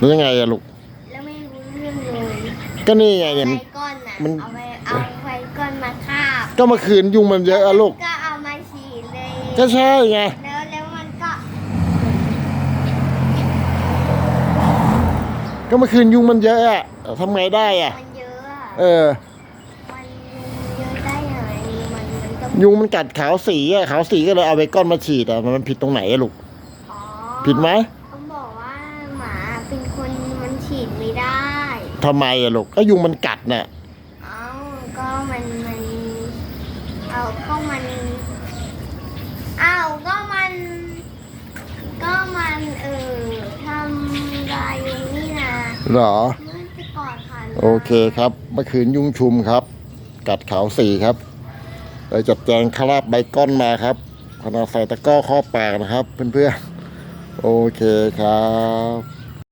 แล้วยังไงอะลูก แล้วไม่รู้เรื่องเลยก็นี่ไงเนี่ย ไฟมันก้อนน่ะ มัน เอาไปเอาไฟก้อนมาคาบก็เมื่อคืนยุงมันเยอะอะลูก ก็เอามาฉีดเลย ก็ใช่ไง แล้วแล้วมันก็ก็เมื่อคืนยุงมันเยอะอะทำไงได้อะมันเยอะอะเออ มันเยอะได้ยังไงมันมันก็ยุงมันกัดขาวสีอะขาวสีก็เลยเอาไปก้อนมาฉีดอะมันผิดตรงไหนอะลูก อ๋อผิดไหม เขาบอกว่าหมา เป็นคนมันฉีดไม่ได้ทำไมอะลูกก็ยุงมันกัดน่ะเอ้าก็มันมันเอาก็มันเอ้าก็มัน ก็มันเออทำลายอย่างนี้นะเหรอ เมื่อจะก่อนผ่านมาโอเคครับเมื่อคืนยุงชุมครับ กัดขาวสีครับเลยจัดแจงคราบใบก้อนมาครับขนาดใส่ตะกร้อข้อปากนะครับ เพื่อนๆ โอเคครับ